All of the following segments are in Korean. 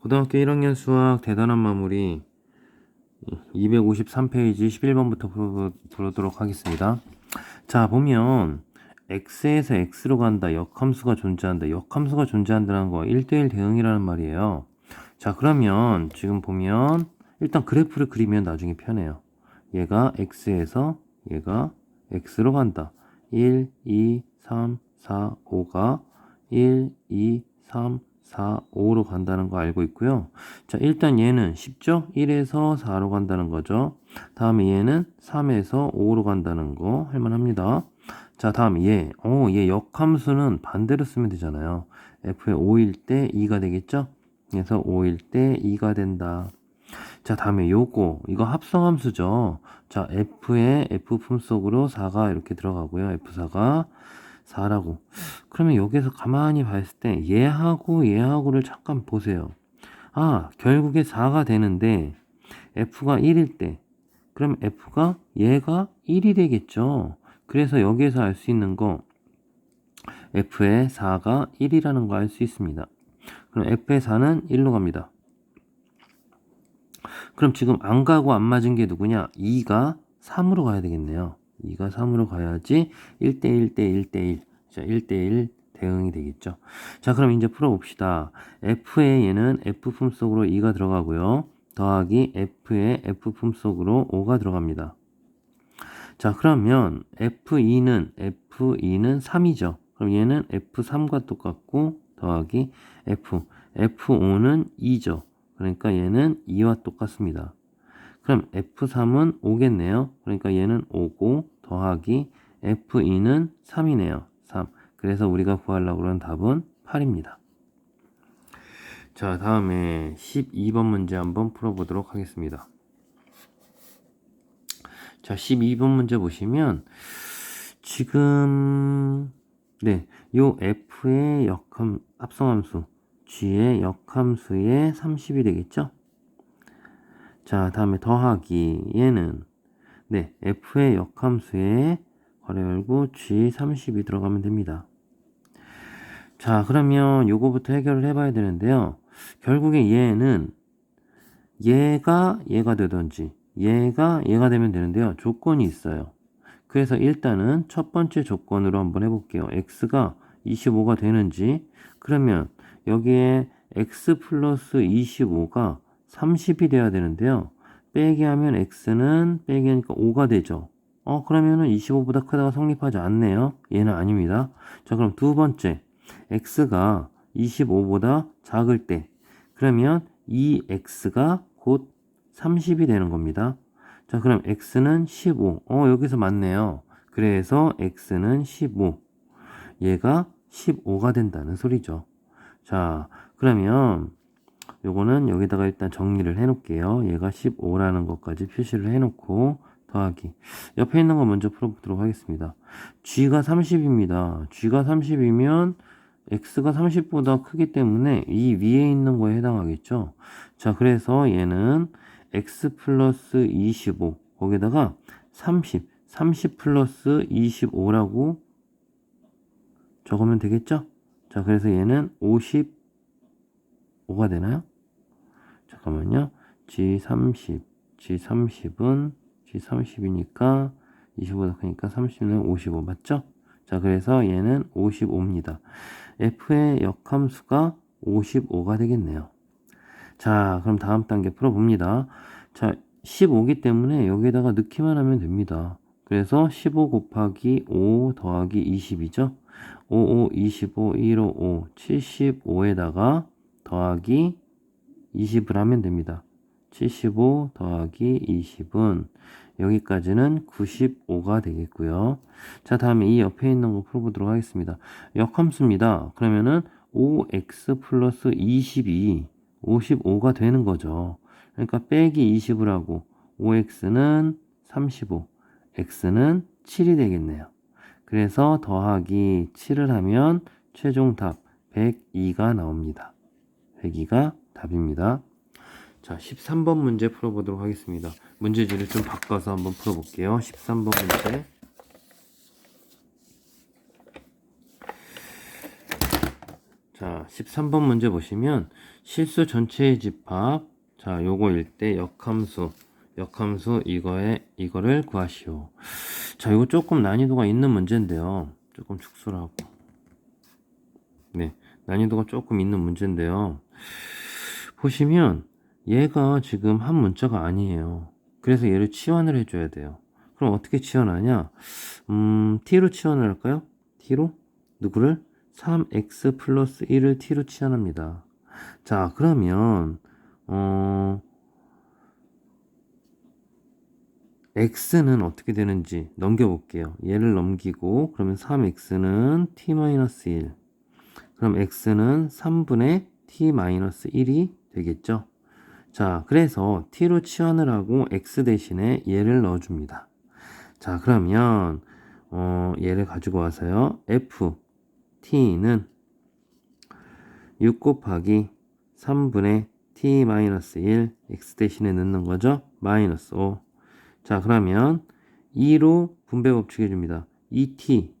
고등학교 1학년 수학 대단한 마무리 253페이지 11번부터 보도록 하겠습니다. 자, 보면 x에서 x로 간다. 역함수가 존재한다. 역함수가 존재한다는 거 1대1 대응이라는 말이에요. 자, 그러면 지금 보면 일단 그래프를 그리면 나중에 편해요. 얘가 x에서 얘가 x로 간다. 1, 2, 3, 4, 5가 1, 2, 3, 4, 5로 간다는 거 알고 있고요. 자, 일단 얘는 쉽죠? 1에서 4로 간다는 거죠. 다음에 얘는 3에서 5로 간다는 거 할만합니다. 자, 다음 얘. 어, 얘 역함수는 반대로 쓰면 되잖아요. f의 5일 때 2가 되겠죠? 그래서 5일 때 2가 된다. 자, 다음에 요거. 이거 합성함수죠. 자, f의 f 품속으로 4가 이렇게 들어가고요. f4가 4라고. 그러면 여기서 가만히 봤을 때 얘하고 얘하고를 잠깐 보세요. 아, 결국에 4가 되는데 f가 1일 때 그럼 f가 얘가 1이 되겠죠. 그래서 여기에서 알 수 있는 거 f의 4가 1이라는 거 알 수 있습니다. 그럼 f의 4는 1로 갑니다. 그럼 지금 안 가고 안 맞은 게 누구냐? 2가 3으로 가야 되겠네요. 2가 3으로 가야지 1대1 대1 대1 자, 1대1 대응이 되겠죠. 자, 그럼 이제 풀어봅시다. F의 얘는 F 품 속으로 2가 들어가고요. 더하기 F의 F 품 속으로 5가 들어갑니다. 자, 그러면 F2는 F2는 3이죠. 그럼 얘는 F3과 똑같고 더하기 F F5는 2죠. 그러니까 얘는 2와 똑같습니다. 그럼 F3은 5겠네요. 그러니까 얘는 5고 더하기 F2는 3이네요. 3. 그래서 우리가 구하려고 그런 답은 8입니다. 자, 다음에 12번 문제 한번 풀어보도록 하겠습니다. 자, 12번 문제 보시면 지금 네, 요 f의 역함 합성함수 g의 역함수의 30이 되겠죠? 자, 다음에 더하기 얘는 네, f의 역함수에 괄호 열고 g 30이 들어가면 됩니다. 자, 그러면 요거부터 해결을 해봐야 되는데요. 결국에 얘는 얘가 얘가 되든지 얘가 얘가 되면 되는데요. 조건이 있어요. 그래서 일단은 첫 번째 조건으로 한번 해볼게요. x가 25가 되는지 그러면 여기에 x 플러스 25가 30이 돼야 되는데요. 빼기 하면 x는 빼기 하니까 5가 되죠. 어 그러면은 25보다 크다가 성립하지 않네요. 얘는 아닙니다. 자 그럼 두 번째 x가 25보다 작을 때 그러면 이 x가 곧 30이 되는 겁니다. 자, 그럼 x는 15. 어, 여기서 맞네요. 그래서 x는 15. 얘가 15가 된다는 소리죠. 자, 그러면 요거는 여기다가 일단 정리를 해 놓을게요. 얘가 15라는 것까지 표시를 해 놓고 더하기. 옆에 있는 거 먼저 풀어보도록 하겠습니다. g가 30입니다. g가 30이면 x가 30보다 크기 때문에 이 위에 있는 거에 해당하겠죠. 자, 그래서 얘는 x 플러스 25 거기다가 30 30 플러스 25라고 적으면 되겠죠? 자, 그래서 얘는 55가 되나요? 잠깐만요. G30 G30은 G30이니까 25다 크니까 30는 55 맞죠? 자, 그래서 얘는 55입니다. F의 역함수가 55가 되겠네요. 자, 그럼 다음 단계 풀어봅니다. 자, 15기 때문에 여기에다가 넣기만 하면 됩니다. 그래서 15 곱하기 5 더하기 20이죠. 5, 5, 25, 1, 5, 5, 75에다가 더하기 20을 하면 됩니다. 75 더하기 20은 여기까지는 95가 되겠고요. 자, 다음에 이 옆에 있는 거 풀어보도록 하겠습니다. 역함수입니다. 그러면은 5x 플러스 22 55가 되는 거죠. 그러니까 빼기 20을 하고 5x는 35, x는 7이 되겠네요. 그래서 더하기 7을 하면 최종 답 102가 나옵니다. 102가 답입니다. 자, 13번 문제 풀어보도록 하겠습니다. 문제지를 좀 바꿔서 한번 풀어볼게요. 13번 문제. 자, 13번 문제 보시면 실수 전체의 집합. 자, 요거일 때 역함수. 역함수 이거에 이거를 구하시오. 자, 이거 조금 난이도가 있는 문제인데요. 조금 축소를 하고. 네. 난이도가 조금 있는 문제인데요. 보시면 얘가 지금 한 문자가 아니에요. 그래서 얘를 치환을 해줘야 돼요. 그럼 어떻게 치환하냐? 음, t로 치환을 할까요? t로? 누구를? 3x 플러스 1을 t로 치환합니다. 자, 그러면, 어, x는 어떻게 되는지 넘겨볼게요. 얘를 넘기고, 그러면 3x는 t-1. 그럼 x는 3분의 t-1이 되겠죠? 자, 그래서 t로 치환을 하고 x 대신에 얘를 넣어줍니다. 자, 그러면, 어, 얘를 가지고 와서요. f, t는 6 곱하기 3분의 t-1 x 대신에 넣는 거죠. 마이너스 5. 자, 그러면 2로 분배 법칙 해줍니다. 2t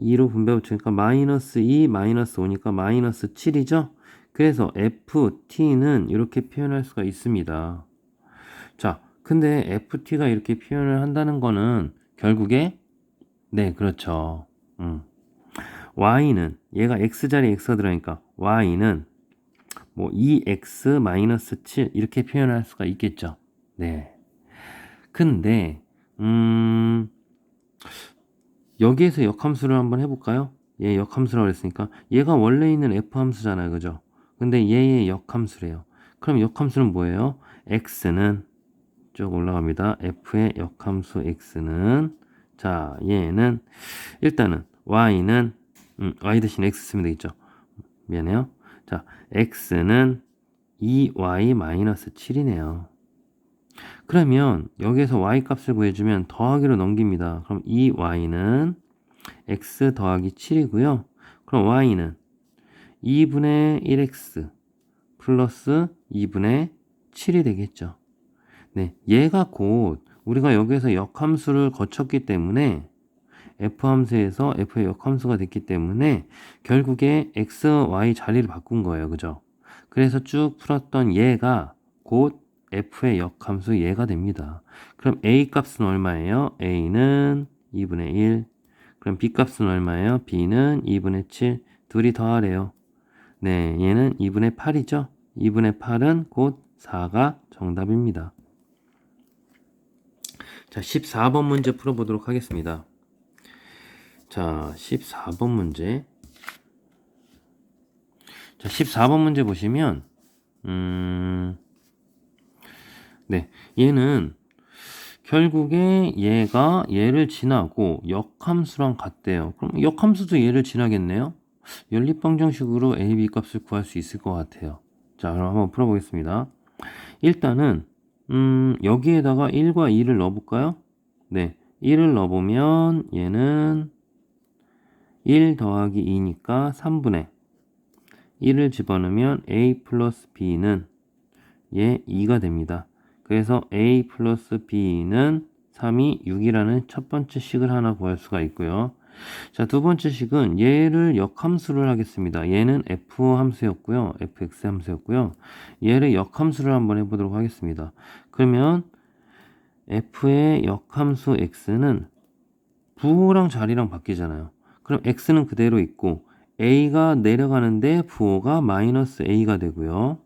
2로 분배 법칙이니까 마이너스 2 마이너스 5니까 마이너스 7이죠. 그래서 ft는 이렇게 표현할 수가 있습니다. 자, 근데 ft가 이렇게 표현을 한다는 거는 결국에 네, 그렇죠. 음. y는 얘가 x자리에 x가 들어가니까 y는 뭐 2x-7 이렇게 표현할 수가 있겠죠. 네. 근데 음 여기에서 역함수를 한번 해볼까요? 얘 역함수라고 했으니까 얘가 원래 있는 f 함수잖아요. 그죠? 근데 얘의 역함수래요. 그럼 역함수는 뭐예요? x는 쭉 올라갑니다. f의 역함수 x는 자 얘는 일단은 y는 음, y 대신 x 쓰면 되겠죠. 미안해요. 자 x는 2y-7이네요. 그러면 여기에서 y 값을 구해주면 더하기로 넘깁니다. 그럼 2y는 x 더하기 7이고요. 그럼 y는 2분의 1x 플러스 2분의 7이 되겠죠. 네, 얘가 곧 우리가 여기에서 역함수를 거쳤기 때문에 f함수에서 f의 역함수가 됐기 때문에 결국에 x, y 자리를 바꾼 거예요. 그죠? 그래서 쭉 풀었던 얘가 곧 f의 역함수 얘가 됩니다. 그럼 a 값은 얼마예요? a는 2분의 1. 그럼 b 값은 얼마예요? b는 2분의 7. 둘이 더하래요. 네, 얘는 2분의 8이죠? 2분의 8은 곧 4가 정답입니다. 자, 14번 문제 풀어보도록 하겠습니다. 자, 14번 문제. 자, 14번 문제 보시면, 음, 네, 얘는 결국에 얘가 얘를 지나고 역함수랑 같대요. 그럼 역함수도 얘를 지나겠네요. 연립방정식으로 a, b 값을 구할 수 있을 것 같아요. 자, 그럼 한번 풀어보겠습니다. 일단은 음, 여기에다가 1과 2를 넣어볼까요? 네, 1을 넣어보면 얘는 1 더하기 2니까 3분의 1을 집어넣으면 a 플러스 b는 얘 2가 됩니다. 그래서 a 플러스 b는 3이 6이라는 첫 번째 식을 하나 구할 수가 있고요. 자, 두 번째 식은 얘를 역함수를 하겠습니다. 얘는 f 함수였고요. fx 함수였고요. 얘를 역함수를 한번 해보도록 하겠습니다. 그러면 f의 역함수 x는 부호랑 자리랑 바뀌잖아요. 그럼 x는 그대로 있고 a가 내려가는데 부호가 마이너스 a가 되고요.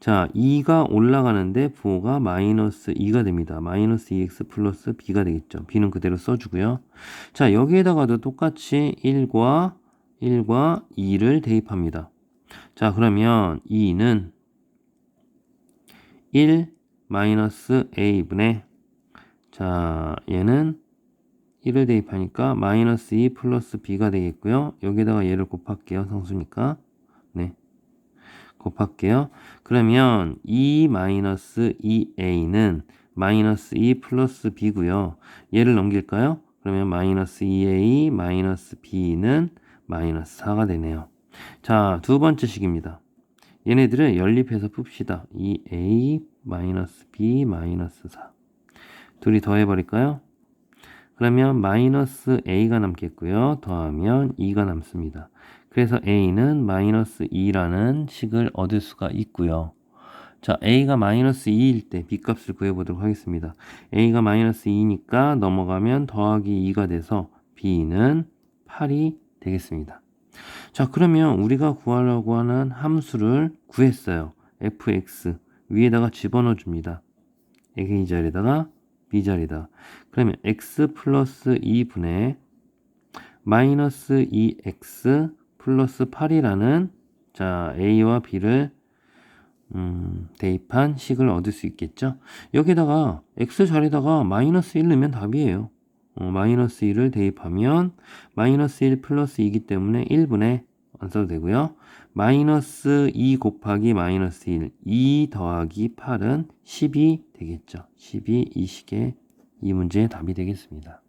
자, 2가 올라가는데 부호가 마이너스 2가 됩니다. 마이너스 2x 플러스 b가 되겠죠. b는 그대로 써주고요. 자, 여기에다가도 똑같이 1과 1과 2를 대입합니다. 자, 그러면 2는 1 마이너스 a분의 자, 얘는 1을 대입하니까 마이너스 2 플러스 b가 되겠고요. 여기다가 얘를 곱할게요. 상수니까. 네. 곱할게요. 그러면 2 마이너스 2a는 마이너스 2 플러스 b고요. 얘를 넘길까요? 그러면 마이너스 2a 마이너스 b는 마이너스 4가 되네요. 자, 두 번째 식입니다. 얘네들을 연립해서 풉시다. 2a 마이너스 b 마이너스 4. 둘이 더해버릴까요? 그러면 마이너스 a가 남겠고요. 더하면 2가 남습니다. 그래서 a는 마이너스 2라는 식을 얻을 수가 있고요. 자, a가 마이너스 2일 때 b 값을 구해보도록 하겠습니다. a가 마이너스 2니까 넘어가면 더하기 2가 돼서 b는 8이 되겠습니다. 자, 그러면 우리가 구하려고 하는 함수를 구했어요. fx 위에다가 집어넣어 줍니다. a 자리에다가 b 자리에다. 그러면 x 플러스 2분의 마이너스 2x 플러스 8이라는 자 a와 b를 음, 대입한 식을 얻을 수 있겠죠. 여기다가 x 자리에다가 마이너스 1 넣으면 답이에요. 어, 마이너스 1을 대입하면 마이너스 1 플러스 2이기 때문에 1분의 안 써도 되고요. 마이너스 2 곱하기 마이너스 1, 2 더하기 8은 10이 되겠죠. 10이 이 식의 이 문제의 답이 되겠습니다.